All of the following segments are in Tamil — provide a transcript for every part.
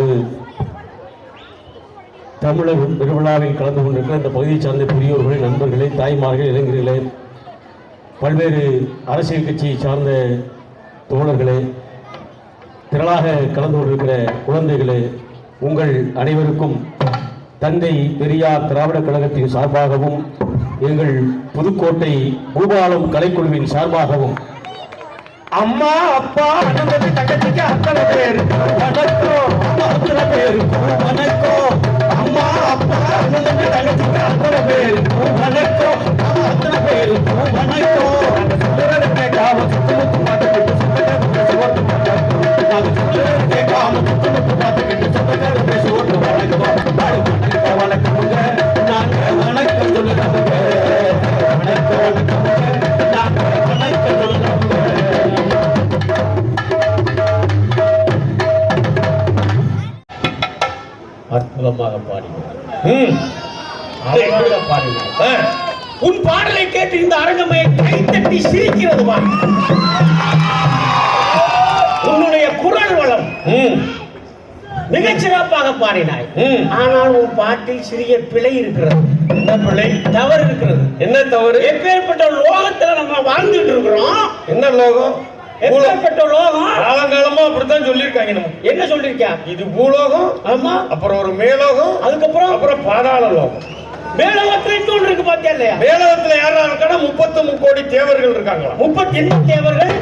ஆண்டு தமிழகம் பெருவிழாவில் கலந்து கொண்டிருக்கிற இந்த பகுதியை சார்ந்த பெரியோர்களே நண்பர்களே தாய்மார்கள் இளைஞர்களே பல்வேறு அரசியல் கட்சியை சார்ந்த தோழர்களே திரளாக கலந்து கொண்டிருக்கிற குழந்தைகளே உங்கள் அனைவருக்கும் தந்தை பெரியார் திராவிட கழகத்தின் சார்பாகவும் எங்கள் புதுக்கோட்டை பூபாலம் கலைக்குழுவின் சார்பாகவும் அம்மா அப்பா அண்ணன் தங்கச்சிக்கு அத்தனை பேர். வணக்கம். அத்தனை பேர். வணக்கம். அம்மா அப்பா அண்ணன் தங்கச்சிக்கு அத்தனை பேர். வணக்கம். அத்தனை பேர். வணக்கம். நாங்க சுத்தமுத்து பார்த்துக்கிட்டு சுத்தக்கார பேச ஓட்டு வணக்கம். நாங்க சுத்தமுத்து பார்த்துக்கிட்டு சுத்தக்கார பேச வணக்கம். வணக்கம் வணக்கமுங்க நாங்க வணக்கம் சொல்லுறவங்க வணக்கம் வணக்கமுங்க நாங்க வணக்கம் சொல்லுறவங்க அற்புதமாக பாடினார். பாடினார். உன் பாடலை கேட்டு இந்த அரங்கமே கைத்தட்டி சிரிக்கிறது உன்னுடைய குரல் வளம் ம், மிகச் சிறப்பாக பாடினாய். ம். ஆனால் உன் பாட்டில் சிறிய பிழை இருக்கிறது. என்ன பிள்ளை தவறு இருக்கிறது. என்ன தவறு? எப்பேற்பட்ட லோகத்துல நம்ம வாழ்ந்துட்டு இருக்கிறோம். என்ன லோகம். எப்பேற்பட்ட லோகம் காலங்காலமா அப்படித்தான் சொல்லியிருக்காங்க நமக்கு என்ன சொல்லிருக்கியா இது பூலோகம் ஆமா. அப்புறம் ஒரு மேலோகம் அதுக்கப்புறம்? அப்புறம் பாதாள லோகம். மேலோகத்துல இன்னொன்று இருக்கு பாத்தியா இல்லையா? மேலோகத்துல யாரா இருக்கானா முப்பத்து முக்கோடி தேவர்கள் இருக்காங்களா முப்பத்தி எந்த தேவர்கள்?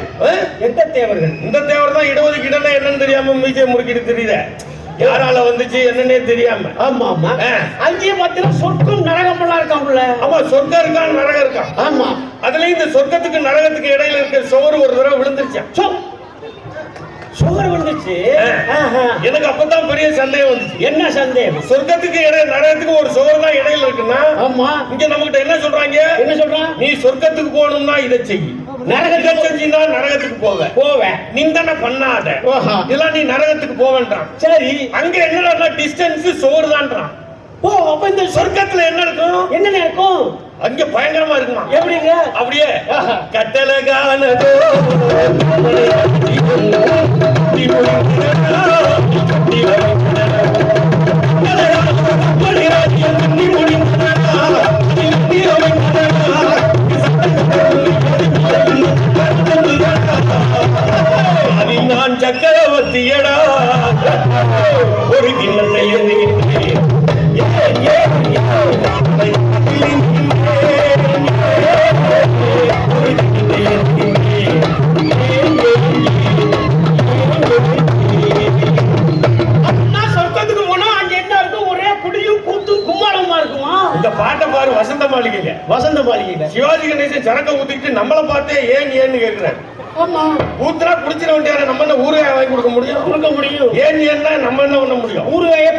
எந்த தேவர்கள்? இந்த தேவர் தான் இடஒதுக்கீடுனா என்னன்னு தெரியாம மீசை முறுக்கிட்டு தெரியுத. யாரால வந்துச்சு என்னன்னே தெரியாம. ஆமா ஆமா. அங்கேயே பாத்தீங்கன்னா சொர்க்கம் நரகம் இருக்காங்கல்ல ஆமா சொர்க்கம் இருக்கான் நரகம் இருக்கான் ஆமா. அதுலயும் இந்த சொர்க்கத்துக்கு நரகத்துக்கு இடையில இருக்க சுவர் ஒரு தடவை விழுந்துருச்சான் சோ சுகர் வந்துச்சு. எனக்கு அப்பதான் பெரிய சந்தேகம் வந்துச்சு. என்ன சந்தேகம்? சொர்க்கத்துக்கு இடைய நரகத்துக்கு ஒரு சுவர் தான் இடையில இருக்குன்னா ஆமா. இங்க நம்மகிட்ட என்ன சொல்றாங்க? என்ன சொல்றான் நீ சொர்க்கத்துக்கு போகணும்னா இதை செய். நரகத்தை செஞ்சுனா நரகத்துக்கு போவ. போவேன் நீ தானே பண்ணாத. ஓஹா. இதெல்லாம் நீ நரகத்துக்கு போவேன்றான். சரி. அங்க என்னடா டிஸ்டன்ஸ் சோறு தான்றான் ஓ அப்ப இந்த சொர்க்கத்துல என்ன இருக்கும்? என்ன இருக்கும்? அங்க பயங்கரமா இருக்குமா? எப்படிங்க? அப்படியே. கட்டளை காணதோ.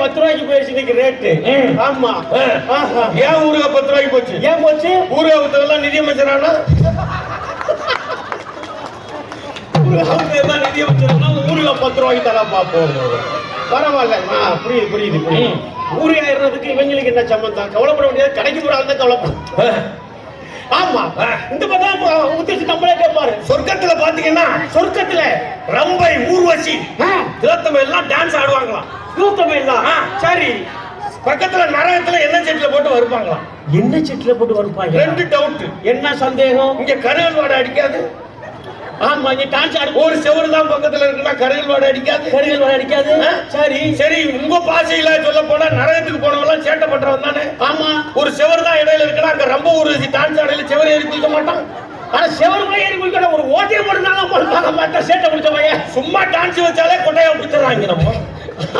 பத்து ரூபாய்க்கு போயிடுச்சு இன்னைக்கு ரேட்டு. ஆமா. ஏன் ஊருகா பத்து ரூபாய்க்கு போச்சு? ஏன் போச்சு? ஊருகா ஊத்ததெல்லாம் நிதியமைச்சரானா? நிதியமைச்சர்னா? ஊறுகாய் பத்து ரூபாய்க்கு தரேன் பார்ப்போம் பரவாயில்ல. புரியுது புரியுது புரியுது. ஊறுகாய் ஏறுறதுக்கு இவங்களுக்கு என்ன சம்பந்தம் கவலைப்பட முடியாது கடைக்கு போற ஆள் தான் கவலைப்படும் ஆமா. இந்த பார்த்தா உத்தேசி நம்மளே கேட்பாரு சொர்க்கத்துல பாத்தீங்கன்னா சொர்க்கத்துல ரம்பை ஊர்வசி திலத்தம் எல்லாம் டான்ஸ் ஆடுவாங்களாம். தூக்கம் எல்லாம். சரி. பக்கத்துல நரகத்துல என்ன செட்டில போட்டு வருவாங்களாம் என்ன செட்டில் போட்டு வருப்பாங்க ரெண்டு டவுட் என்ன சந்தேகம்? இங்க கருகல் வாடை அடிக்காது. ஆமா இங்க டான்ஸ் ஆடு. ஒரு செவரு தான் பக்கத்துல இருக்குன்னா கருகல் வாடை அடிக்காது. கருகள் வர அடிக்காது? சரி. சரி உங்க பாசையில சொல்ல போனா நரகத்துக்கு போனவெல்லாம் சேட்டை பண்றவன் தானே ஆமா. ஒரு செவர் தான் இடையில இருக்குன்னா அங்க ரொம்ப ஒரு டான்ஸ் ஆடையில செவர் ஏறி குதிக்க மாட்டான். ஆனா செவரு ஏறி குளிக்கணும் ஒரு ஓட்டையை போட்டுனாலும் பார்க்க மாட்டா சேட்டை பையன். சும்மா டான்ஸ் வச்சாலே கொட்டையா பிடிச்சிடறாங்க நம்ம.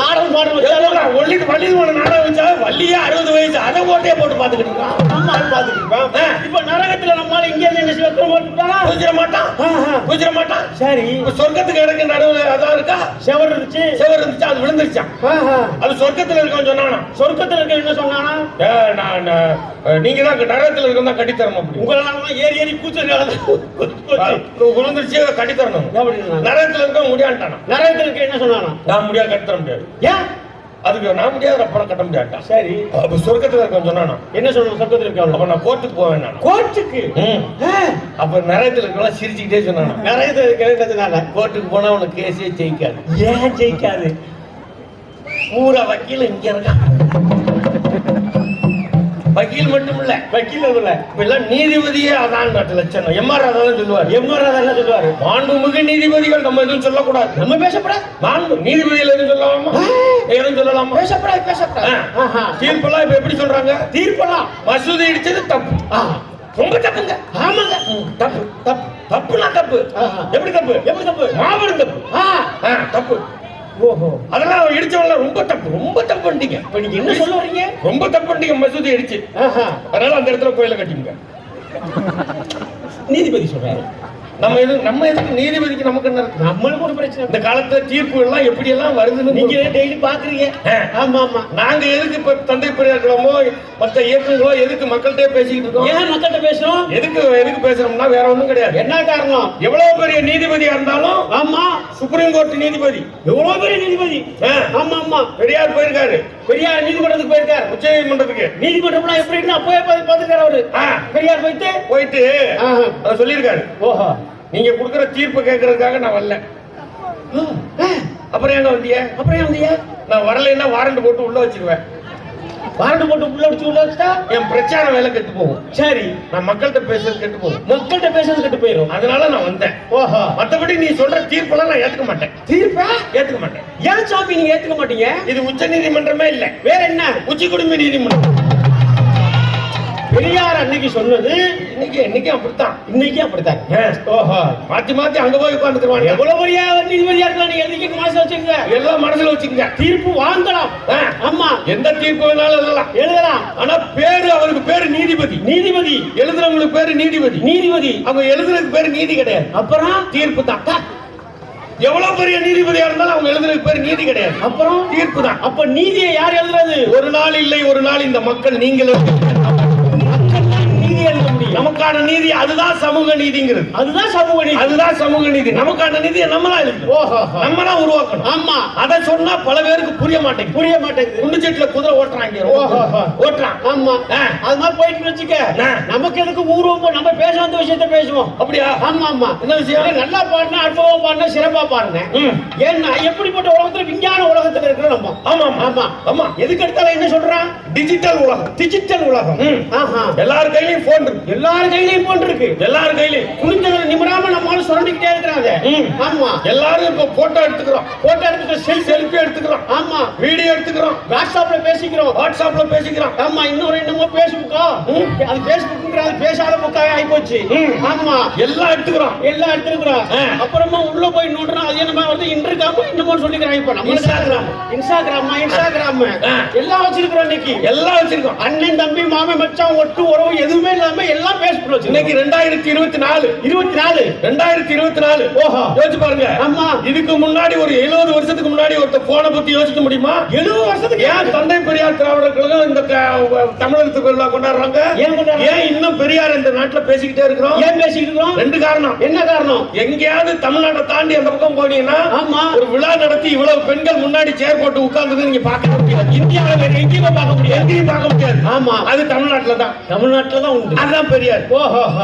ஆடல் பாடல் வச்சாலும் ஒல்லி வள்ளி போன நாடகம் வச்சா வள்ளியே அறுபது வயசு. அதை ஓட்டையை போட்டு பாத்துக்கிட்டு இருக்கான் நம்ம ஆள் பார்த்துக்கிட்டோம் இப்ப நரகத்துல நம்மளால இங்க இருந்து செய்ய போட்டுட்டானா குதிச்சிட மாட்டான். குதிச்சிட மாட்டான். சரி. சொர்க்கத்துக்கு இடக்கு நடுவுல அதான் இருக்கா? செவர் இருந்துச்சு. செவர் இருந்துச்சு அது விழுந்துருச்சான். அது சொர்க்கத்துல இருக்கவன் சொன்னானா? சொர்க்கத்துல இருக்க என்ன சொன்னானா? நான் நீங்க தான் நரகத்துல கட்டித்தரணும் அப்படி. உங்களெல்லாம் ஏறி ஏறி கூச்சு விழுந்துருச்சு கட்டித்தரணும் எப்படி நரகத்துல இருக்கவன் முடியான்ட்டானா நரகத்துல இருக்க என்ன சொன்னானா? நான் முடியாது கட்டித்தர முடியாது. ஏன்? அதுக்கு நான் முடியாத பணம் கட்ட முடியாட்டான் சரி. அப்ப சொர்க்கத்துல இருக்க சொன்னானா? என்ன சொல்லணும் சொர்க்கத்தில் அப்ப நான் கோர்ட்டுக்கு போவேன் நான். கோர்ட்டுக்கு. அப்ப நிறையத்துல இருக்கலாம் சிரிச்சுக்கிட்டே சொன்னானா? நிறைய இருக்கிறதுனால கோர்ட்டுக்கு போனா உனக்கு கேஸே ஜெயிக்காது. ஏன் ஜெயிக்காது? பூரா வக்கீல் இங்க இருக்கான். வக்கீல் மட்டும் இல்ல வக்கீல் இல்ல எல்லாம் நீதிபதியே அதான் லட்சணம். எம்ஆர் அதான் சொல்லுவார். எம்ஆர் அதெல்லாம் சொல்லுவாரு. மாண்புமிகு நீதிபதிகள் நம்ம எதுவும் சொல்லக்கூடாது. நம்ம பேசப்படாது. மாண்பு நீதிபதிகள் எதுவும் சொல்லலாமா? எதுவும் சொல்லலாமா? பேசப்படாது பேசப்படாது. தீர்ப்பெல்லாம் இப்ப எப்படி சொல்றாங்க? தீர்ப்பலாம் மசூதி இடிச்சது தப்பு. ரொம்ப தப்புங்க. ஆமாங்க. தப்பு தப்பு. தப்புனா தப்பு. எப்படி தப்பு? எப்படி தப்பு? மாபெரும் தப்பு. தப்பு. அதெல்லாம் இடிச்சவங்கள ரொம்ப தப்பு ரொம்ப தப்பு பண்ணிட்டீங்க இப்ப நீங்க என்ன சொல்ல வரீங்க ரொம்ப தப்பு பண்ணிட்டீங்க மசூதி இடிச்சு. அதனால அந்த இடத்துல கோயிலை கட்டிங்க நீதிபதி சொல்றாரு. நம்ம எது நம்ம எதுக்கு நீதிபதிக்கு நமக்கு என்ன இருக்கு? நம்மளுக்கு ஒரு பிரச்சனை. இந்த காலத்துல தீர்ப்பு எல்லாம் எப்படி எல்லாம் வருதுன்னு நீங்க டெய்லி பாக்குறீங்க. ஆமா ஆமா. நாங்க எதுக்கு இப்ப தந்தை பெரியார்களோ மற்ற இயக்கங்களோ எதுக்கு மக்கள்கிட்ட பேசிக்கிட்டு இருக்கோம்? ஏன் மக்கள்கிட்ட பேசுறோம்? எதுக்கு எதுக்கு பேசுறோம்னா வேற ஒண்ணும் கிடையாது. என்ன காரணம்? எவ்வளவு பெரிய நீதிபதியா இருந்தாலும் ஆமா. சுப்ரீம் கோர்ட் நீதிபதி. எவ்வளவு பெரிய நீதிபதி? ஆமா ஆமா. பெரியார் போயிருக்காரு. பெரியார் நீதிமன்றத்துக்கு போயிருக்காரு. உச்ச நீதிமன்றத்துக்கு நீதிமன்றம்லாம் எப்படின்னு அப்பவே பார்த்து பாத்துக்காரு அவரு. ஆ, பெரியார் போயிட்டு? போயிட்டு சொல்லியிருக்காரு. ஓஹோ. நீங்க கொடுக்குற தீர்ப்பு கேட்கறதுக்காக நான் வரல. அப்புறம் எங்க வந்தீங்க? அப்புறம் ஏன் வந்தீங்க? நான் வரலைன்னா வாரண்ட் போட்டு உள்ள வச்சிருவேன். வாரண்ட் போட்டு உள்ள வச்சு உள்ள வச்சுட்டா? என் பிரச்சார வேலை கெட்டு போகும். சரி. நான் மக்கள்கிட்ட பேசுறது கெட்டு போகும். மக்கள்கிட்ட பேசுறது கெட்டு போயிரும். அதனால நான் வந்தேன். ஓஹோ. மத்தபடி நீ சொல்ற தீர்ப்பெல்லாம் நான் ஏத்துக்க மாட்டேன். தீர்ப்பா? ஏத்துக்க மாட்டேன். ஏன் சாமி நீங்க ஏத்துக்க மாட்டீங்க? இது உச்ச நீதிமன்றமே இல்ல. வேற என்ன? உச்சி குடும்ப நீதிமன்றம். பெரியார் அன்னைக்கு சொன்னது இன்னைக்கு இன்னைக்கு அப்படித்தான். இன்னைக்கு அப்படித்தான். ஓஹோ. மாத்தி மாத்தி அங்க போய் உட்காந்துக்குவாங்க எவ்வளவு பெரிய நீதிபதியா இருக்கலாம். நீங்க எழுதிக்க மனசுல வச்சுங்க எல்லாம் மனசுல வச்சுக்கங்க. தீர்ப்பு வாங்கலாம். ஆமா. எந்த தீர்ப்பு வேணாலும் எழுதலாம். எழுதலாம். ஆனா பேரு அவருக்கு பேரு நீதிபதி. நீதிபதி. எழுதுறவங்களுக்கு பேரு நீதிபதி. நீதிபதி. அவங்க எழுதுறதுக்கு பேரு நீதி கிடையாது. அப்புறம்? தீர்ப்பு தான். எவ்வளவு பெரிய நீதிபதியா இருந்தாலும் அவங்க எழுதுறதுக்கு பேரு நீதி கிடையாது. அப்புறம்? தீர்ப்பு தான். அப்ப நீதியை யார் எழுதுறது? ஒரு நாள் இல்லை ஒரு நாள் இந்த மக்கள் நீங்கள் நமக்கான நீதி அதுதான் சமூக நீதிங்கிறது. அதுதான் சமூக நீதி. அதுதான் சமூக நீதி. நமக்கான நீதியை நம்ம தான் ஓஹோ. நம்ம தான் உருவாக்கணும். ஆமா. அதை சொன்னா பல பேருக்கு புரிய மாட்டேங்குது. புரிய மாட்டேங்குது. குண்டு சீட்டுல குதிரை ஓட்டுறாங்க. ஓஹோ. ஓட்டுறான். ஆமா. அது மாதிரி போயிட்டு வச்சுக்க. நமக்கு எதுக்கு ஊர்வம் நம்ம பேச வந்த விஷயத்த பேசுவோம். அப்படியா? ஆமா ஆமா. என்ன விஷயம்? நல்லா பாடினா அற்புதமா பாடினா சிறப்பா பாடினேன். ஏன்னா எப்படிப்பட்ட உலகத்துல விஞ்ஞான உலகத்துல இருக்கிற நம்ம. ஆமா ஆமா. ஆமா. எதுக்கு எடுத்தாலும் என்ன சொல்றான்? டிஜிட்டல் உலகம். டிஜிட்டல் உலகம். எல்லார் கையிலயும் போன் இருக்கு. எல்லார் கையிலயும் போன் இருக்கு. எல்லார் கையிலயும் குனிஞ்சதுல நிமிராம நம்மளால சுரண்டிக்கிட்டே இருக்கிறாங்க. ஆமா. எல்லாரும் இப்ப போட்டோ எடுத்துக்கிறோம். போட்டோ எடுத்துக்க செல்ஃபி செல்ஃபி எடுத்துக்கிறோம். ஆமா. வீடியோ எடுத்துக்கிறோம். வாட்ஸ்அப்ல பேசிக்கிறோம். வாட்ஸ்அப்ல பேசிக்கிறோம். ஆமா இன்னொரு என்னமோ பேஸ்புக்கா. அது பேஸ்புக்ன்ற அது பேசாத புக்காவே ஆகி போச்சு. ஆமா. எல்லாம் எடுத்துக்கிறோம். எல்லாம் எடுத்துருக்குறோம். ஆ. அப்புறமா உள்ள போய் நோண்டுறோம். அது என்னமா வருது இன்டர்காம் இன்னமோ சொல்லிக்கிறாங்க இப்ப. நம்ம இன்ஸ்டாகிராம். Instagram Instagram. எல்லாம் வச்சிருக்கிறோம் இன்னைக்கு. எல்லாம் வச்சிருக்கோம் அண்ணன் தம்பி மாமன் மச்சான் ஒட்டு உறவு எதுவுமே இல்லாம எல்லாம் வச்சிருக்கோம் இன்னைக்கு ரெண்டாயிரத்தி இருபத்தி நாலு இருபத்தி நாலு ரெண்டாயிரத்தி இருபத்தி நாலு. ஓஹோ. யோசிச்சு பாருங்க. ஆமா. இதுக்கு முன்னாடி ஒரு எழுபது வருஷத்துக்கு முன்னாடி ஒருத்த போனை பத்தி யோசிக்க முடியுமா? எழுபது வருஷத்துக்கு ஏன் தந்தை பெரியார் திராவிடர் கழகம் இந்த க- தமிழர் திருவிழா கொண்டாடுறாங்க? ஏன்? ஏன் இன்னும் பெரியார் இந்த நாட்டுல பேசிக்கிட்டே இருக்கிறோம்? ஏன் பேசிட்டு இருக்கிறோம்? ரெண்டு காரணம். என்ன காரணம்? எங்கேயாவது தமிழ்நாட்டை தாண்டி அந்த பக்கம் போனீங்கன்னா ஆமா. ஒரு விழா நடத்தி இவ்வளவு பெண்கள் முன்னாடி சேர் போட்டு உட்கார்ந்தது நீங்க பார்க்க முடியாது. இந்தியாவில எங்கேயுமே பார்க்க முடியாது. எங்கேயும் பார்க்க முடியாது. ஆமா. அது தமிழ்நாட்டுல தான் தமிழ்நாட்டுல தான் உண்டு. அதுதான் பெரியார்.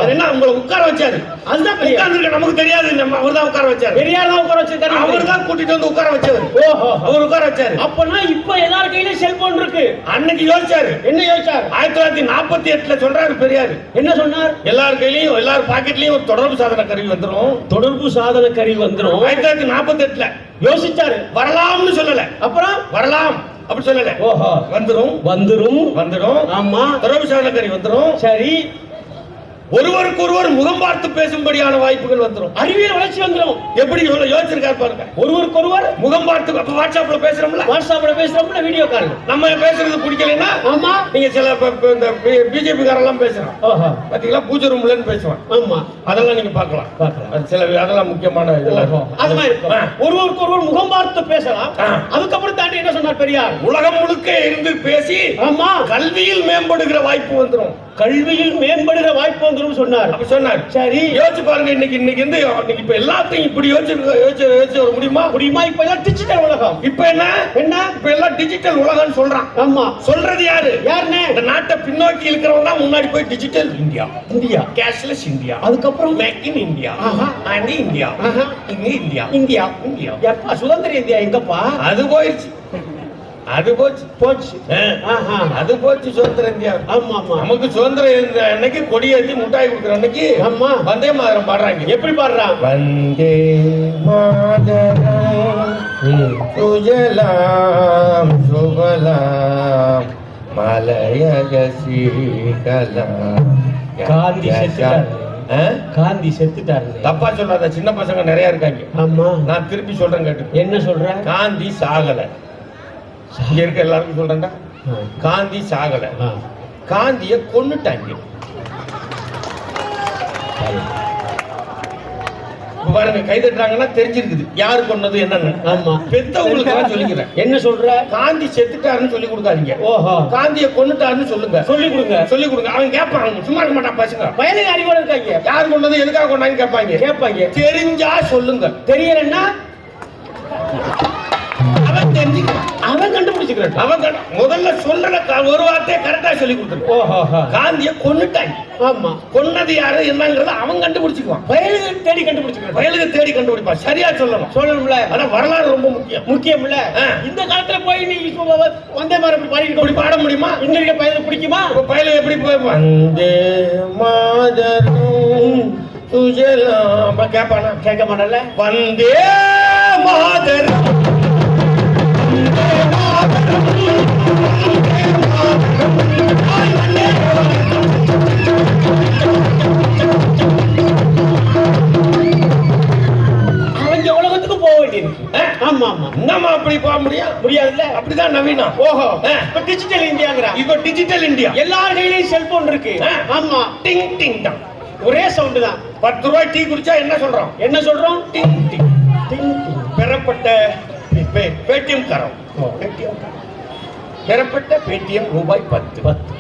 என்ன உங்களை உட்கார வச்சாரு? அதுதான் உட்கார்ந்துருக்க நமக்கு தெரியாது நம்ம அவர் தான் உட்கார வச்சாரு. பெரியார் தான் உட்கார வச்சிருக்காரு அவர் தான் கூட்டிட்டு வந்து உட்கார வச்சவர் ஓஹோ அவர் உட்கார வச்சாரு. அப்பனா இப்ப எல்லார் கையிலயும் செல்போன் இருக்கு. அன்னைக்கு யோசிச்சாரு. என்ன யோசிச்சார்? ஆயிரத்தி தொள்ளாயிரத்தி நாற்பத்தி எட்டுல சொல்றாரு பெரியார். என்ன சொன்னார்? எல்லார் கையிலயும் எல்லார் பாக்கெட்லயும் ஒரு தொடர்பு சாதன கருவி வந்துரும். தொடர்பு சாதன கருவி வந்துரும். ஆயிரத்தி தொள்ளாயிரத்தி நாற்பத்தி எட்டுல. யோசிச்சாரு. வரலாம்னு சொல்லல. அப்புறம்? வரலாம். அப்படி சொல்லல. ஓஹோ. வந்துரும். வந்துரும். வந்துரும். ஆமா. தொடர்பு சாதன கருவி வந்துரும். சரி. ஒருவருக்கு ஒருவர் முகம் பார்த்து பேசும்படியான வாய்ப்புகள் வந்துரும். அறிவியல் வளர்ச்சி வந்துரும். எப்படி சொல்ல யோசிச்சிருக்காரு பாருங்க. ஒருவருக்கு ஒருவர் முகம் பார்த்து அப்ப வாட்ஸ்அப்ல பேசுறோம்ல? வாட்ஸ்அப்ல பேசுறோம்ல வீடியோ கால் நம்ம பேசுறது பிடிக்கலைன்னா ஆமா. நீங்க சில இந்த பிஜேபி காரெல்லாம் பேசுறான் ஓஹோ பாத்தீங்களா? பூஜை ரூம்லன்னு பேசுவான் ஆமா. அதெல்லாம் நீங்க. அது சில அதெல்லாம் முக்கியமான இதெல்லாம் அது மாதிரி. ஒருவருக்கு ஒருவர் முகம் பார்த்து பேசலாம். அதுக்கப்புறம் தாண்டி என்ன சொன்னார் பெரியார்? உலகம் முழுக்க இருந்து பேசி ஆமா. கல்வியில் மேம்படுகிற வாய்ப்பு வந்துரும். கல்வியில் மேம்படுகிற வாய்ப்பு வந்துரும் சொன்னார். அப்ப சொன்னார். சரி. யோசிச்சு பாருங்க இன்னைக்கு இன்னைக்கு வந்து இன்னைக்கு இப்ப எல்லாத்தையும் இப்படி யோசிச்சு யோசிச்சு யோசிச்சு வர முடியுமா? முடியுமா? இப்ப எல்லாம் டிஜிட்டல் உலகம். இப்ப என்ன? என்ன? இப்ப எல்லாம் டிஜிட்டல் உலகம்னு சொல்றான். ஆமா. சொல்றது யாரு? யாருன்னு? இந்த நாட்டை பின்னோக்கி இருக்கிறவங்க தான் முன்னாடி போய் digital India. India. Cashless India. அதுக்கப்புறம்? மேக் இன் இந்தியா ஆஹா. அண்ட் இந்தியா ஆஹா. இங்க இந்தியா. இந்தியா. இந்தியா. சுதந்திர இந்தியா எங்கப்பா? அது போயிடுச்சு அது போச்சு போச்சு. அது போச்சு சுதந்திர இந்தியா. ஆமா ஆமா நமக்கு சுதந்திரம் இருந்த அன்னைக்கு கொடியேத்தி முட்டாய் கொடுக்குற அன்னைக்கு ஆமா. வந்தே மாதரம் பாடுறாங்க. எப்படி பாடுறான்? வந்தே மாதரம் சுஜலாம் சுபலாம் மலையக சீகலாம். காந்தி? காந்தி செத்துட்டாரு. தப்பா சொல்லாத சின்ன பசங்க நிறைய இருக்காங்க. ஆமா. நான் திருப்பி சொல்றேன் கேட்டு என்ன சொல்ற? காந்தி சாகல. இங்க இருக்க எல்லாருக்கும் சொல்றேன்டா. காந்தி சாகல. காந்திய கொன்னுட்டாங்க. இப்ப பாருங்க கை தட்டுறாங்கன்னா தெரிஞ்சிருக்குது. யாரு கொன்னது என்னன்னு. ஆமா. பெத்தவங்களுக்கு நான் சொல்லிக்கிறேன். என்ன சொல்ற? காந்தி செத்துட்டாருன்னு சொல்லி கொடுக்காதீங்க. ஓஹோ. காந்திய கொன்னுட்டாருன்னு சொல்லுங்க. சொல்லி கொடுங்க. சொல்லி கொடுங்க. அவன் கேட்பான் சும்மா இருக்க மாட்டான் பசங்க. வயலுக்கு அறிவோட இருக்காங்க. யார் கொண்டது எதுக்காக கொண்டாங்க கேட்பாங்க. கேட்பாங்க. தெரிஞ்சா சொல்லுங்க. தெரியலன்னா? அவன் தெரிஞ்சுக்கிறான் அவன் கண்டுபிடிச்சுக்கிறான். அவன் கண்ட- முதல்ல சொல்ற ஒரு வார்த்தையை கரெக்டா சொல்லி கொடுத்துரு. ஓஹோ காந்திய கொன்னுட்டாங்க. ஆமா. கொன்னது யாரு என்னங்கறத அவன் கண்டுபிடிச்சுக்குவான். வயலுக்கு தேடி கண்டுபிடிச்சுக்கிறான். வயலுக்கு தேடி கண்டுபிடிப்பான். சரியா சொல்லணும். சொல்லணும்ல. ஆனா வரலாறு ரொம்ப முக்கியம். முக்கியம் இல்ல. இந்த காலத்துல போய் நீ வந்தே மாதிரி பாடிட்டு இப்படி பாட முடியுமா? இங்க இருக்க பையனுக்கு பிடிக்குமா? இப்ப பயல எப்படி போய் வந்தே மாதரும் சுஜலாம் கேட்பானா கேட்க மாட்டல வந்தே மாதரம் அப்படிதான் நவீனம் ஓஹோ. இப்ப டிஜிட்டல் இந்தியாங்கிறான் இப்போ டிஜிட்டல் இந்தியா எல்லார் கையிலயும் செல்போன் இருக்கு. ஆமா. டிங் டிங் டாங் ஒரே சவுண்ட் தான். பத்து ரூபாய் டீ குடிச்சா என்ன சொல்றோம்? என்ன சொல்றோம்? Ding ding. பெறப்பட்ட பேடிஎம் தரம். பேடிஎம் பெறப்பட்ட பேடிஎம் ரூபாய் பத்து. பத்து.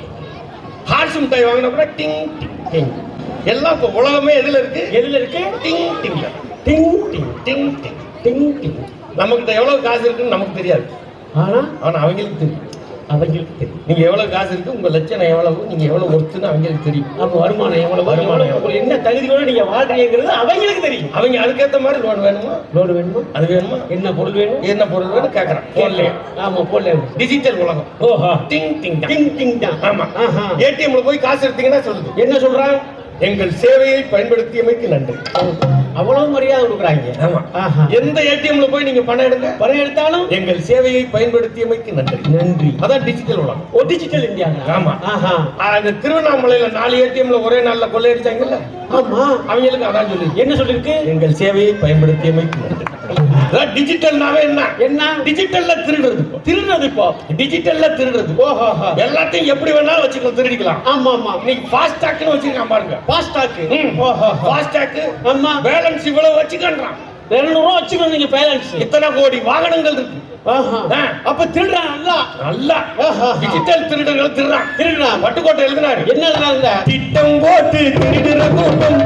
ஹார்ஸ் மிட்டாய் வாங்கின கூட டிங் டிங் டிங். எல்லாம் இப்போ உலகமே எதுல இருக்கு? எதுல இருக்கு? டிங் டிங் டிங் டிங். டிங் டிங். டிங் டிங். நமக்கிட்ட எவ்வளவு காசு இருக்குன்னு நமக்கு தெரியாது. ஆனா? ஆனா அவங்களுக்கு தெரியும். அவங்களுக்கு தெரியும் நீங்க எவ்வளவு காசு இருக்கு உங்க லட்சணம் எவ்வளவு நீங்க எவ்வளவு ஒர்த்துன்னு அவங்களுக்கு தெரியும். அப்ப வருமானம் எவ்வளவு வருமானம்? உங்களுக்கு என்ன தகுதியோட நீங்க வாழ்றீங்கிறது அவங்களுக்கு தெரியும். அவங்க அதுக்கேத்த மாதிரி லோன் வேணுமா? லோடு வேணுமா? அது வேணுமா? என்ன பொருள் வேணும்? என்ன பொருள் வேணும் கேக்குறான். போன்லயே ஆமா போடல டிஜிட்டல் உலகம். ஓஹோ. டிங் டிங் டாங். டிங் ஆமா. ஆஹா. ஏடிஎம்ல போய் காசு எடுத்தீங்கன்னா சொல்லுது. என்ன சொல்றான்? எங்கள் சேவையை பயன்படுத்தியமைக்கு நன்றி. அவ்வளவு மரியாதை கொடுக்குறாங்க. ஆமா. எந்த ஏடிஎம்ல போய் நீங்க பணம் எடுங்க? பணம் எடுத்தாலும் எங்கள் சேவையை பயன்படுத்தியமைக்கு நன்றி. நன்றி. அதான் டிஜிட்டல் உலகம். ஓ டிஜிட்டல் இந்தியா ஆமா. ஆஹா. அந்த திருவண்ணாமலையில நாலு ஏடிஎம்ல ஒரே நாள்ல கொள்ளையடிச்சாங்கல்ல? ஆமா. அவங்களுக்கு அதான் சொல்லி என்ன சொல்லிருக்கு எங்கள் சேவையை பயன்படுத்தியமைக்கு நன்றி. டிஜிட்டல்னாவே என்ன? என்ன? டிஜிட்டல்ல திருடுறது. திருடுறது இப்போ. டிஜிட்டல்ல திருடுறது. ஓஹோ எல்லாத்தையும் எப்படி வேணாலும் வச்சுக்கலாம் திருடிக்கலாம். ஆமா ஆமா இன்னைக்கு ஃபாஸ்டாக்னு வச்சிருக்கான் பாருங்க. ஃபாஸ்டாக் ம். ஓஹோ ஃபாஸ்டாக் ஆமா. பேலன்ஸ் இவ்வளவு வச்சுக்கன்றான். இருநூறு ரூபா வச்சுக்கணும் நீங்க பேலன்ஸ் இத்தனை கோடி வாகனங்கள் இருக்கு. அப்ப திருடுறான் நல்லா. நல்லா. டிஜிட்டல் திருடர்கள் திருடான் திருடுறான். பட்டுக்கோட்டை எழுதினாரு. என்ன திட்டம் போட்டு திருடுற கூட்டம்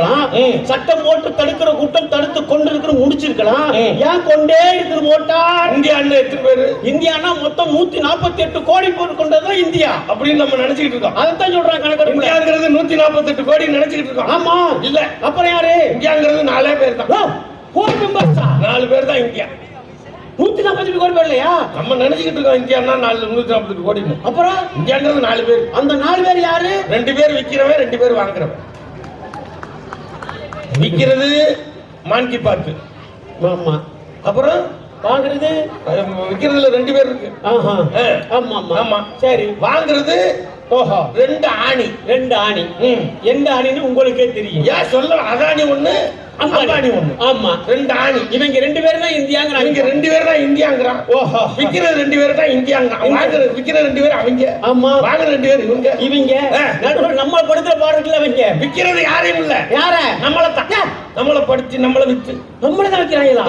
கொண்டிருக்குன்னு முடிச்சிருக்கலாம் ம். சட்டம் போட்டு தடுக்கிற கூட்டம் தடுத்து கொண்டிருக்குன்னு முடிச்சிருக்கலாம். ம். ஏன் கொண்டே இருக்குது போட்டார் இந்தியான்னு எத்தனை பேரு? இந்தியானா மொத்தம் நூத்தி நாற்பத்தி எட்டு கோடி பேர் கொண்டதுதான் இந்தியா. அப்படின்னு நம்ம நினைச்சுக்கிட்டு இருக்கோம். அதைத்தான் சொல்றாங்க கணக்கெடுப்புல. இந்தியாங்கிறது நூத்தி நாற்பத்தெட்டு கோடி நினைச்சுக்கிட்டு இருக்கோம். ஆமா. இல்ல. அப்புறம் யாரு? இந்தியாங்கிறது நாலே பேர் தான் மெம்பர்ஸா நாலு பேர் தான் இந்தியா. நூத்தி நாற்பத்தி எட்டு கோடி பேர் இல்லையா? நம்ம நினைச்சுக்கிட்டு இருக்கோம் இந்தியான்னா நாலு நூத்தி நாற்பத்தெட்டு கோடி அப்புறம்? இந்தியாங்கிறது நாலு பேர். அந்த நாலு பேர் யாரு? ரெண்டு பேர் விக்கிறவன் ரெண்டு பேர் வாங்குறவன். விக்கிறது மான்கி பாத்து ஆமா. அப்புறம் வாங்குறது அஹ், விக்கிறதுல ரெண்டு பேர் இருக்கு. ஆமா ஆமா. சரி. வாங்குறது ஓஹோ. ரெண்டு ஆணி. ரெண்டு ஆணி. எந்த ஆணின்னு உங்களுக்கே தெரியும். ஏன் சொல்ல அதானி ஒண்ணு? அம்பானி. ஒண்ணு. ஆமா ரெண்டு ஆணி. இவங்க ரெண்டு பேரும் தான் இவங்க இந்தியாங்கிறாங்க ரெண்டு பேரும் தான் இந்தியாங்கிறான் ஓஹோ. விக்கிறது ரெண்டு பேரும் தான் இந்தியாங்கிறான் வாங்குறது விக்கிறது ரெண்டு பேரும் அவங்க. ஆமா. வாங்குற ரெண்டு பேரும் இவங்க. இவங்க நம்ம படுத்துற பாடுறதுல அவங்க விக்கிறது யாரையும் இல்ல. யார? நம்மளை தான். நம்மளை படிச்சு நம்மளை வித்து நம்மள தான் வைக்கிறாங்களா.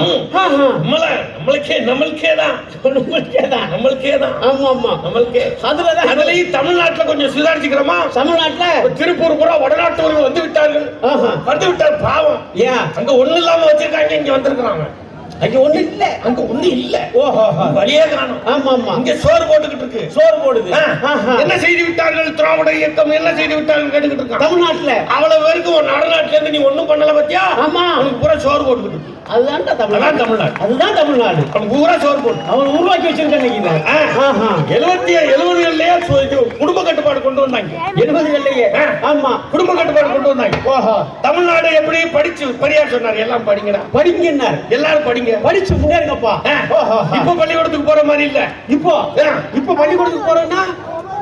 நம்மள நம்மளுக்கே நம்மளுக்கே தான் நம்மளுக்கே தான் நம்மளுக்கே. தான் ஆமா ஆமா நம்மளுக்கே அதுலதான் அதுலயும் தமிழ்நாட்டுல கொஞ்சம் சுதாரிச்சுக்கிறோமா? தமிழ்நாட்டுல? திருப்பூர் பூரா வடநாட்டவர்கள் வந்து விட்டார்கள். வந்து விட்டார் பாவம். ஏன்? அங்க ஒண்ணு இல்லாம வச்சிருக்காங்க இங்க வந்திருக்காங்க அங்க ஒண்ணு இல்ல. அங்க ஒண்ணு இல்ல. ஓஹோ வழியே காணும். ஆமா ஆமா இங்க சோறு போட்டுக்கிட்டு இருக்கு சோறு போடுது. என்ன செய்து விட்டார்கள்? திராவிட இயக்கம் என்ன செய்து விட்டார்கள் கேட்டுக்கிட்டு இருக்கான் தமிழ்நாட்டுல. அவ்வளவு பேருக்கு ஒரு நடுநாட்டுல இருந்து நீ ஒண்ணும் பண்ணல பத்தியா? ஆமா. உனக்கு பூரா சோறு போட்டுக்கிட்டு இருக்கு அதுதான்டா தமிழ்நாடு. தமிழ்நாடு. அதுதான் தமிழ்நாடு. உனக்கு பூரா சோறு போட்டு அவன் உருவாக்கி வச்சிருக்கேன். எழுபத்தி இது. குடும்ப கட்டுப்பாடு கொண்டு வந்தாங்க. எழுபதுகள்லயே. ஆமா. குடும்ப கட்டுப்பாடு கொண்டு வந்தாங்க. ஓஹோ. தமிழ்நாடு எப்படி படிச்சு பெரியார் சொன்னார்? எல்லாம் படிங்கடா. படிங்கன்னார். எல்லாரும் படிங்க. படிச்சு முன்னேறுங்கப்பா. ஓஹோ இப்ப பள்ளிக்கூடத்துக்கு போற மாதிரி இல்ல. இப்போ. இப்போ பள்ளிக்கூடத்துக்கு போறோம்னா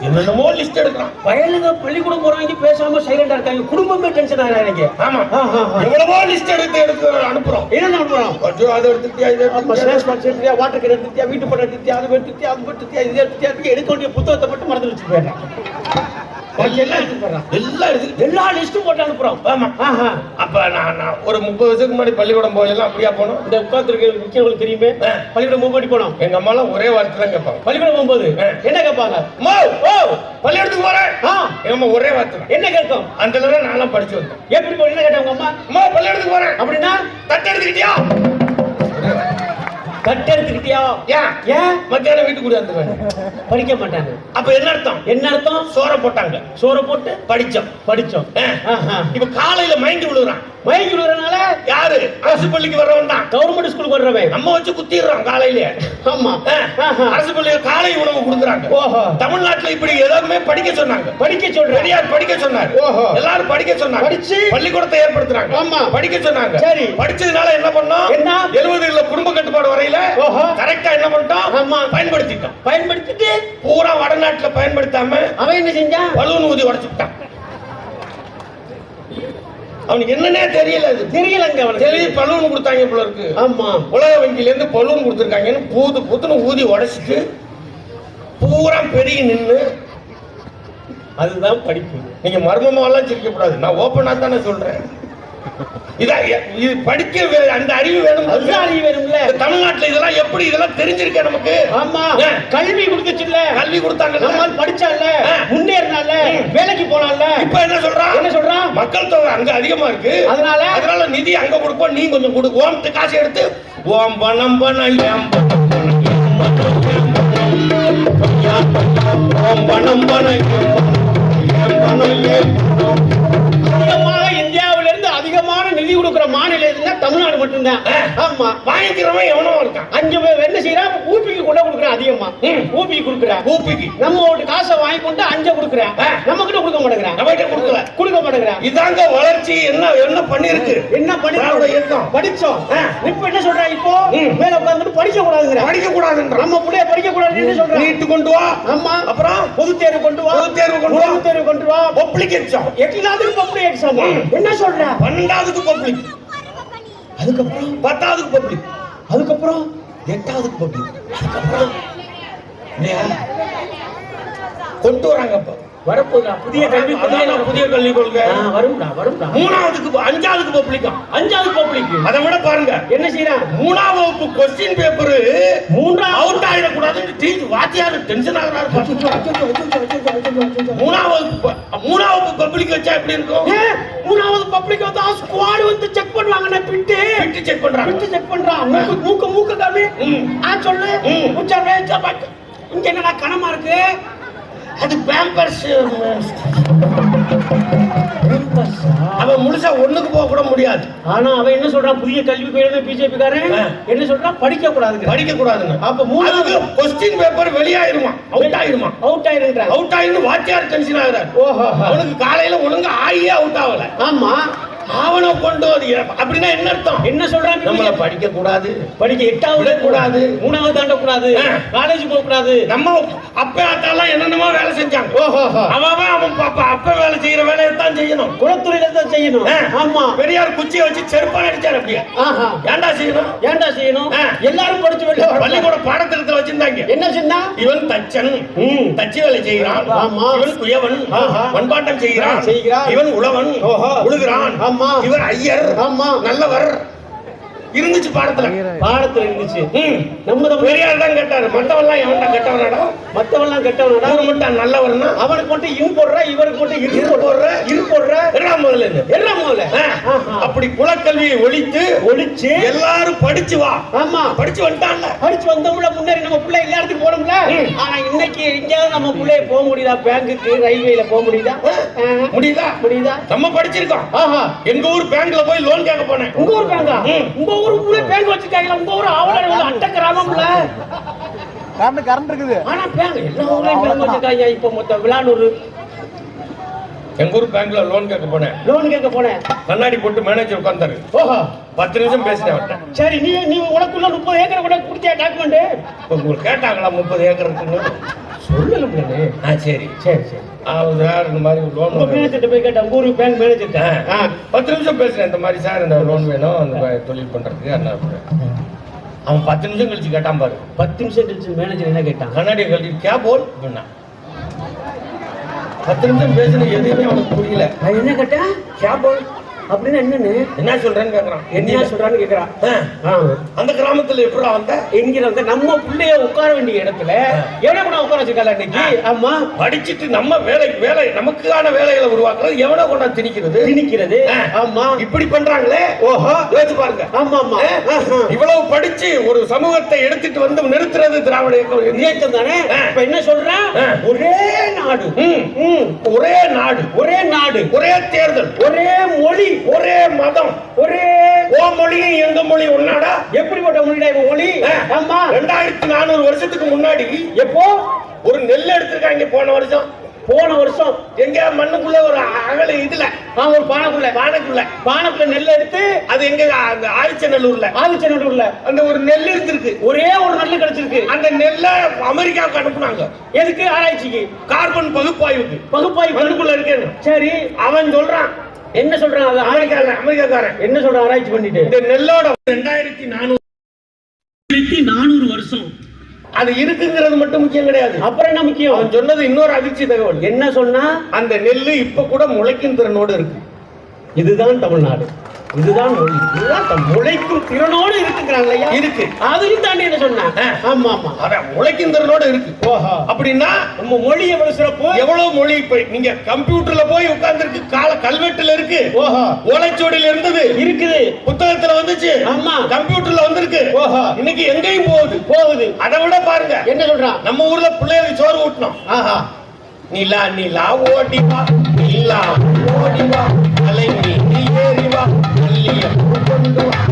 என்னென்னமோ லிஸ்ட் எடுக்கிறான். வயலுங்க பள்ளிக்கூடம் போறவங்க பேசாம சைலண்டா இருக்காங்க. குடும்பமே டென்ஷன் ஆகிறாங்க ஆமா. எவ்வளவோ லிஸ்ட் எடுத்து எடுத்து அனுப்புறோம். என்ன பண்றோம் கொஞ்சம் அதை எடுத்துக்கிட்டியா இதை எடுத்துட்டியா வாட்டர் கேன் எடுத்துட்டியா வீட்டு படம் எடுத்துட்டியா அது எடுத்துட்டியா அது எடுத்துட்டியா இது எடுத்துட்டியா எடுக்க வேண்டிய புத்தகத்தை மட்டும் மறந்து வச்சு போயிடுறான் எடுத்துக்கிட்டு எல்லா லிஸ்ட்டும் போட்டு அனுப்புறோம். ஆமா. அப்ப நான் நான் ஒரு முப்பது வருஷத்துக்கு முன்னாடி பள்ளிக்கூடம் போயெல்லாம் அப்படியா போனோம்? இந்த உட்கார்ந்துருக்க முக்கியவங்களுக்கு தெரியுமே. பள்ளிக்கூடம் முன்னாடி போனோம். எங்க அம்மா எல்லாம் ஒரே வார்த்தை தான் கேட்பாங்க. பள்ளிக்கூடம் போகும்போது. என்ன கேட்பாங்க? அம்மா, ஓ! பள்ளிக்கூடத்துக்கு போறேன். ஆ. எங்க அம்மா ஒரே வார்த்தை என்ன கேட்கும்? அந்த நான்லாம் படிச்சு வந்தேன். எப்படி போ- என்ன கேட்டாங்க அம்மா? அம்மா பள்ளிக்கூடத்துக்கு போறேன். அப்படின்னா? தட்டு கட்டு எடுத்துக்கிட்டியா? ஏன் ஏன்? மத்தியானம் வீட்டுக்கு கூட வந்துருவேன். படிக்க மாட்டாங்க அப்ப என்ன அர்த்தம்? என்ன அர்த்தம்? சோற போட்டாங்க. சோறை போட்டு படிச்சோம். படிச்சோம். இப்ப காலையில மயங்கி விழுறான் மயங்கி விழுறதுனால யாரு? அரசு பள்ளிக்கு வர்றவன் தான். கவர்மெண்ட் ஸ்கூலுக்கு வர்றவன் நம்ம வச்சு குத்திடுறான் காலையிலேயே ஆமா. அரசு பள்ளியில் காலை உணவு கொடுக்குறாங்க. ஓஹோ. தமிழ்நாட்டுல இப்படி எல்லாருமே படிக்க சொன்னாங்க. படிக்க சொல்றேன். பெரியார் படிக்க சொன்னார். ஓஹோ. எல்லாரும் படிக்க சொன்னாங்க. படிச்சு? பள்ளிக்கூடத்தை ஏற்படுத்துறாங்க. ஆமா. படிக்க சொன்னாங்க. சரி. படிச்சதுனால என்ன பண்ணோம்? என்ன? எழுபதுல குடும்ப கட்டுப்பாடு வரையில ஓஹோ. கரெக்டா என்ன பண்ணிட்டோம்? ஆமா. பயன்படுத்திட்டோம். பயன்படுத்திட்டு பூரா வடநாட்டுல பயன்படுத்தாம அவன் என்ன செஞ்சான் பலூன் ஊதி உடைச்சுட்டான் அவனுக்கு என்னன்னே தெரியல அது. தெரியலங்க அவனுக்கு. தெரிய பலூன் கொடுத்தாங்க போல இருக்கு. ஆமா. உலக வங்கியில இருந்து பலூன் கொடுத்துருக்காங்கன்னு பூது புத்துன்னு ஊதி உடைச்சிட்டு பூரா பெருகி நின்னு அதுதான் படிப்பு. நீங்க மர்மமாலாம் சிரிக்க கூடாது நான் ஓப்பனா தானே சொல்றேன். இது படிக்க அந்த அறிவு வேணும் அதுதான் அறிவு வேணும்ல தமிழ்நாட்டுல இதெல்லாம் எப்படி இதெல்லாம் தெரிஞ்சிருக்கே நமக்கு ஆமா. கல்வி கொடுத்துச்சுல்ல கல்வி கொடுத்தாங்க நம்ம படிச்சால. முன்னேறினால. வேலைக்கு போனால இப்ப என்ன சொல்றான் என்ன சொல்றான் மக்கள் தொகை அங்க அதிகமா இருக்கு அதனால? அதனால நிதி அங்க கொடுப்போம் நீ கொஞ்சம் கொடு ஓம்ட்டு காசு எடுத்து ஓம் பணம் பணம் ஏம் ஓம் பணம் பணம் ஏம் பணம், ஏம் பணம், ஏம் பணம். அதிகமாக இந்தியாவில இருந்து அதிகமான நிதி கொடுக்கிற மாநிலம் எதுன்னா தமிழ்நாடு மட்டும்தான். ஆமா. வாங்கிக்கிறவன் எவனோ இருக்கான் அஞ்சு பேர் என்ன செய்யறான் ஊபிக்கு கொண்டு கொடுக்குறான் அதிகமா. ஊபிக்கு கொடுக்குறான் ஊப்பிக்கு நம்ம ஒரு காசை வாங்கி கொண்டு அஞ்ச கொடுக்குறான். நம்ம கிட்ட கொடுக்க மாட்டேங்கிறான் நம்மகிட்ட கொடுக்கல. கொடுக்க மாட்டேங்கிறான் இதாங்க வளர்ச்சி. என்ன என்ன பண்ணிருக்கு? என்ன பண்ணி. படிச்சோம். இப்ப என்ன சொல்றான் இப்போ. மேல உட்கார்ந்துட்டு படிக்க கூடாதுங்கிற படிக்க கூடாதுன்ற நம்ம புள்ளைய படிக்க கூடாதுன்னு சொல்றான் நீட்டு கொண்டு வா. ஆமா. அப்புறம்? பொது தேர்வு கொண்டு வா. பொதுத் தேர்வு கொண்டு வா. பொதுத் தேர்வு கொண்டு வா. Public exam. எல்லாத்துக்கும் பப்ளிக் எக்ஸாம். என்ன சொல்ற? பன்னெண்டாவதுக்கு பப்ளிக். அதுக்கப்புறம் பத்தாவதுக்கு பப்ளிக் அதுக்கப்புறம் எட்டாவதுக்கு பப்ளிக் அதுக்கப்புறம் இல்லையா? கொண்டு வராங்க அப்ப. வரப்போதா புதிய கல்வி அதான் புதிய கல்வி கொள்கை வரும்டா வரும்டா மூணாவதுக்கு அஞ்சாவதுக்கு பப்ளிக்கா அஞ்சாவது பப்ளிக் அதை விட பாருங்க. என்ன செய்யறான்? மூணாவது வகுப்பு கொஸ்டின் பேப்பர் மூன்றாவது அவுட் ஆயிடக்கூடாதுன்னு டீச்சர் வாத்தியார் டென்ஷன் ஆகுறாரு மூணாவது மூணாவது பப்ளிக் வச்சா எப்படி இருக்கும்? மூணாவது பப்ளிக் வந்து ஸ்குவாட் வந்து செக் பண்ணுவாங்க பிட்டு. பிட்டு செக் பண்றாங்க. பிட்டு செக் பண்றான். மூக்கு மூக்கு மூக்கு காமி ம். ஆ சொல்லு. சப்பாட்டு இங்க என்னடா கனமா இருக்கு? அது பேம்பர்ஸ் அவன் முழுசா ஒண்ணுக்கு போக கூட முடியாது. ஆனா அவன் என்ன சொல்றான் புதிய கல்வி கொள்கை பிஜேபி காரன். என்ன சொல்றான் படிக்க கூடாதுங்க படிக்க கூடாதுன்னு அப்ப மூணாவது கொஸ்டின் பேப்பர் வெளியாயிருமா? அவுட் ஆயிருமா? அவுட் ஆயிருன்ற அவுட் ஆயிருந்து வாத்தியார் டென்ஷன் ஆகுறாரு. ஓஹோ அவனுக்கு காலையில ஒழுங்கா ஆகியே அவுட் ஆகல. ஆமா. அவனை கொண்டு வந்து அப்படின்னா என்ன அர்த்தம் என்ன சொல்றான் நம்மள படிக்க கூடாது படிக்க எட்டாவது விடக்கூடாது. மூணாவது தாண்ட கூடாது. காலேஜ் போக கூடாது நம்ம அப்ப ஆத்தாலாம் என்னென்னமோ வேலை செஞ்சாங்க ஓஹோ அவன் அவன் பாப்பா அப்ப வேலை செய்யற வேலையை தான் செய்ய செய்யணும் குலத்துறையில தான் செய்யணும். ஆமா பெரியார் குச்சியை வச்சு செருப்பான் அடிச்சார் அப்படியே ஏன்டா செய்யணும் ஏன்டா செய்யணும். எல்லாரும் படிச்சு வரணும். பள்ளிக்கூட பாடத்திட்டத்துல வச்சிருந்தாங்க என்ன சொன்னா இவன் தச்சன். தச்சு வேலை செய்கிறான் ஆமா. இவன் குயவன் ஆஹா. மண்பாட்டம் செய்கிறான் செய்கிறான். இவன் உழவன் ஓஹோ. உழுகிறான். இவர் ஐயர். ஆமா. நல்லவர். இருந்துச்சு பாடத்துல. பாடத்துல இருந்துச்சு. நம்ம பெரியார் தான் கேட்டாரு. மத்தவெல்லாம் எவன்டா கெட்டவனாடா? மத்தவெல்லாம் கெட்டவனடா? இவன் மட்டும் நல்லவர்னா? அவனுக்கு மட்டும் இன் போடுற இவருக்கு மட்டும் இரு போடுற. இரு போடுற. எல்லாம் முதல்ல. எல்லாம் முதல்ல. அப்படி குலக்கல்வியை ஒழித்து ஒழிச்சு எல்லாரும் படிச்சு வா. ஆமா. படிச்சு வந்துட்டான்ல. படிச்சு வந்தவங்கள முன்னாடி நம்ம பிள்ளை எல்லா இடத்துக்கும் போனோம்ல. ஆனா இன்னைக்கு எங்கேயாவது நம்ம பிள்ளைய போக முடியுதா? பேங்குக்கு ரயில்வேல போக முடியுதா. முடியுதா? முடியுதா? நம்ம படிச்சிருக்கோம். ஆஹா. எங்க ஊர் பேங்க்ல போய் லோன் கேட்க போனேன். உங்க ஊர் பேங்கா. உங்க ஊர் ஊரே பேங்க் வச்சிருக்காங்களா உங்க ஊர் ஆவலர் அட்ட கிராமம்ல. கரண்ட் கரண்ட் இருக்குது. ஆனா பேங்க் எல்லா ஊர்லயும் பேங்க் வச்சிருக்காங்க இப்ப மொத்த விளானூர் எங்க ஊர் பேங்க்ல லோன் கேட்க போனேன். லோன் கேட்க போனேன். கண்ணாடி போட்டு மேனேஜர் உட்கார்ந்தாரு. ஓஹோ. பத்து நிமிஷம் பேசினேன் அவர்கிட்ட. சரி நீ நீ உனக்குள்ள முப்பது ஏக்கர் கூட குடிச்சா டாக்குமெண்ட் இப்ப உங்களுக்கு கேட்டாங்களா முப்பது ஏக்கர் இருக்குன்னு? பிள்ளை ஆ சரி. சரி சரி. அவர் சார் இந்த மாதிரி லோன் மேனேஜர்ட்ட போய் கேட்டேன் ஊருக்கு பேங்க் மேனேஜர்ட்ட ஆ, பத்து நிமிஷம் பேசுறேன். இந்த மாதிரி சார் இந்த லோன் வேணும் அந்த தொழில் பண்றதுக்கு என்ன அவன் பத்து நிமிஷம் கழிச்சு கேட்டான் பாரு. பத்து நிமிஷம் கழிச்சு மேனேஜர் என்ன கேட்டான்? கண்ணாடியை கழட்டி கே போல் அப்படின்னா. பத்து நிமிஷம் பேசுன எதுவுமே அவனுக்கு புரியல. என்ன கேட்டேன்? கே போல். அப்படின்னு என்னன்னு? என்ன சொல்றேன்னு கேக்குறான். என்ன சொல்றான்னு கேக்குறான். அந்த கிராமத்துல எப்படா வந்த? என்கிற வந்து நம்ம பிள்ளைய உட்கார வேண்டிய இடத்துல எவனை உட்கார வச்சிருக்கல இன்னைக்கு? ஆமா. படிச்சுட்டு நம்ம வேலை வேலை நமக்கான வேலைகளை உருவாக்குறது எவனோ கொண்டாந்து திணிக்கிறது. திணிக்கிறது. ஆமா. இப்படி பண்றாங்களே? ஓஹோ. யோசிச்சு பாருங்க. ஆமா ஆமா. இவ்வளவு படிச்சு ஒரு சமூகத்தை எடுத்துட்டு வந்து நிறுத்துறது திராவிட இயக்கம். இயக்கம் தானே. இப்ப என்ன சொல்றான். ஒரே நாடு. ஒரே நாடு. ஒரே நாடு. ஒரே தேர்தல். ஒரே மொழி. ஒரே மதம். ஒரே ஓ மொழியும் எங்க மொழி ஒன்னாடா எப்படிப்பட்ட மொழிடா இவன் மொழி. ஆமா ரெண்டாயிரத்தி நானூறு வருஷத்துக்கு முன்னாடி எப்போ? ஒரு நெல் எடுத்திருக்காங்க போன வருஷம். போன வருஷம்? எங்க மண்ணுக்குள்ள ஒரு அகல இதுல. நான் ஒரு பானைக்குள்ள. பானைக்குள்ள. பானைக்குள்ள நெல் எடுத்து அது எங்க அந்த ஆதிச்சநல்லூர்ல. ஆதிச்சநல்லூர்ல. அந்த ஒரு நெல் இருந்திருக்கு ஒரே ஒரு நெல் கிடைச்சிருக்கு. அந்த நெல்லை அமெரிக்காவுக்கு அனுப்புனாங்க. எதுக்கு? ஆராய்ச்சிக்கு. கார்பன் பகுப்பாய்வுக்கு. பகுப்பாய்வு. மண்ணுக்குள்ள இருக்கேன்னு. சரி. அவன் சொல்றான். என்ன சொல்றான் அது அமெரிக்கால அமெரிக்காக்காரன். என்ன சொல்றான்? ஆராய்ச்சி பண்ணிட்டு. இந்த நெல்லோட ரெண்டாயிரத்தி நானூறு நானூறு வருஷம். அது இருக்குங்கிறது மட்டும் முக்கியம் கிடையாது. அப்புறம் என்ன முக்கியம்? அவன் சொன்னது இன்னொரு அதிர்ச்சி தகவல். என்ன சொன்னா? அந்த நெல்லு இப்ப கூட முளைக்கும் திறனோடு இருக்கு. இதுதான் தமிழ்நாடு. இதுதான் மொழி. இதுதான் முளைக்கும் திறனோடு இருக்குங்கிறாங்க ஐயா இருக்கு. அதையும் தாண்டி என்ன சொன்னான் ஆ. ஆமா ஆமா. அதான் முளைக்கும் திறனோடு இருக்கு. ஓஹோ. அப்படின்னா நம்ம மொழி எவ்வளவு சிறப்பு எவ்வளவு மொழி இப்ப நீங்க கம்ப்யூட்டர்ல போய் உட்கார்ந்துருக்கு கால கல்வெட்டுல இருக்கு. ஓஹோ. ஓலைச்சுவடியில இருந்தது. இருக்குது. புத்தகத்துல வந்துச்சு. ஆமா. கம்ப்யூட்டர்ல வந்திருக்கு. ஓஹோ. இன்னைக்கு எங்கேயும் போகுது. போகுது. அதை விட பாருங்க. என்ன சொல்றான் நம்ம ஊர்ல பிள்ளைகளுக்கு சோறு ஊட்டணும் ஆஹா. நிலா நிலா ஓடிவா. நிலா 第五